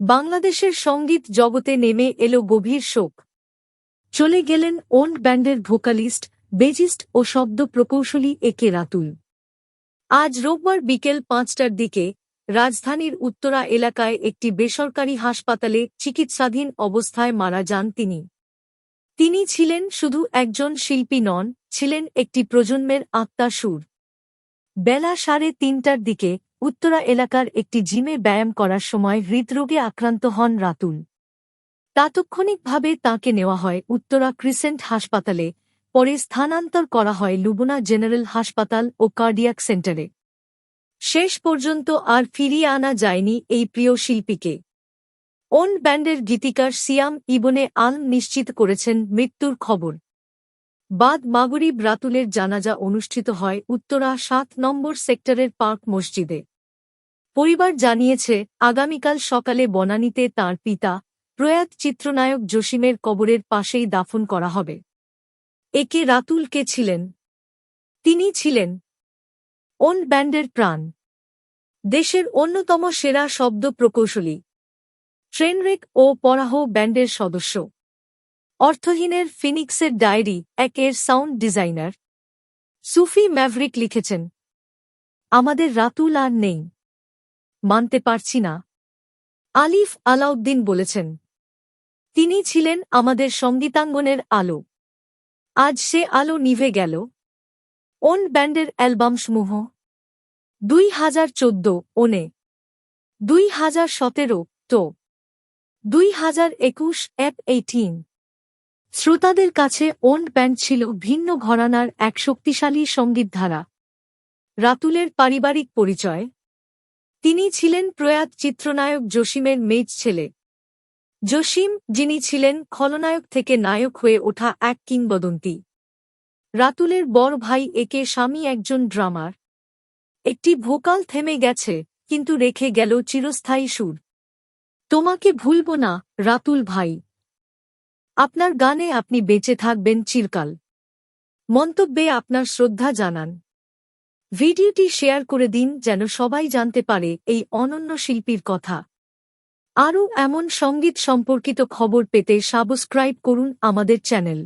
বাংলাদেশের সংগীত জগতে নেমে এলো গভীর শোক। চলে গেলেন ওন্ড ব্যান্ডের ভোকালিস্ট, বেজিস্ট ও শব্দ প্রকৌশলী এ কে রাতুল। আজ রোববার বিকেল পাঁচটার দিকে রাজধানীর উত্তরা এলাকায় একটি বেসরকারি হাসপাতালে চিকিৎসাধীন অবস্থায় মারা যান তিনি। তিনি ছিলেন শুধু একজন শিল্পী নন, ছিলেন একটি প্রজন্মের আত্মা সুর বেলা সাড়ে তিনটার দিকে উত্তরা এলাকার একটি জিমে ব্যায়াম করার সময় হৃদরোগে আক্রান্ত হন রাতুল। তাৎক্ষণিকভাবে তাঁকে নেওয়া হয় উত্তরা ক্রিসেন্ট হাসপাতালে, পরে স্থানান্তর করা হয় লুবনা জেনারেল হাসপাতাল ও কার্ডিয়াক সেন্টারে। শেষ পর্যন্ত আর ফিরিয়ে আনা যায়নি এই প্রিয় শিল্পীকে। ওন ব্যান্ডের গীতিকার সিয়াম ইবনে আলম নিশ্চিত করেছেন মৃত্যুর খবর। বাদ মাগরিব রাতুলের জানাজা অনুষ্ঠিত হয় উত্তরা সাত নম্বর সেক্টরের পার্ক মসজিদে। পরিবার জানিয়েছে, আগামীকাল সকালে বনানীতে তার পিতা, প্রয়াত চিত্রনায়ক জসিমের কবরের পাশেই দাফন করা হবে। একে রাতুল কে ছিলেন? তিনি ছিলেন ওন ব্যান্ডের প্রাণ। দেশের অন্যতম সেরা শব্দ প্রকৌশলী। ট্রেনরেক ও পরাহ ব্যান্ডের সদস্য। অর্থহীনের ফিনিক্সের ডায়েরি, একের সাউন্ড ডিজাইনার। সুফি ম্যাভরিক লিখেছেন, আমাদের রাতুল আর নেই। মানতে পারছি না। আলিফ আলাউদ্দিন বলেছেন, তিনি ছিলেন আমাদের সঙ্গীতাঙ্গনের আলো। আজ সে আলো নিভে গেল। ওন ব্যান্ডের অ্যালবামসমূহ, দুই হাজার চোদ্দ ওনে দুই হাজার সতেরো তো, দুই হাজার একুশ অ্যাপ এইটিন। শ্রোতাদের কাছে ওন্ড ব্যান্ড ছিল ভিন্ন ঘরানার এক শক্তিশালী সঙ্গীতধারা। রাতুলের পারিবারিক পরিচয় তিনি ছিলেন প্রয়াত চিত্রনায়ক জসিমের মেজ ছেলে। জসিম, যিনি ছিলেন খলনায়ক থেকে নায়ক হয়ে ওঠা এক কিংবদন্তি। রাতুলের বড় ভাই একে স্বামী একজন ড্রামার। একটি ভোকাল থেমে গেছে, কিন্তু রেখে গেল চিরস্থায়ী সুর। তোমাকে ভুলব না, রাতুল ভাই। আপনার গানে আপনি বেঁচে থাকবেন চিরকাল। মন্তব্যে আপনার শ্রদ্ধা জানান। ভিডিওটি শেয়ার করে দিন যেন সবাই জানতে পারে এই অনন্য শিল্পীর কথা। আরও এমন সংগীত সম্পর্কিত খবর পেতে সাবস্ক্রাইব করুন আমাদের চ্যানেল।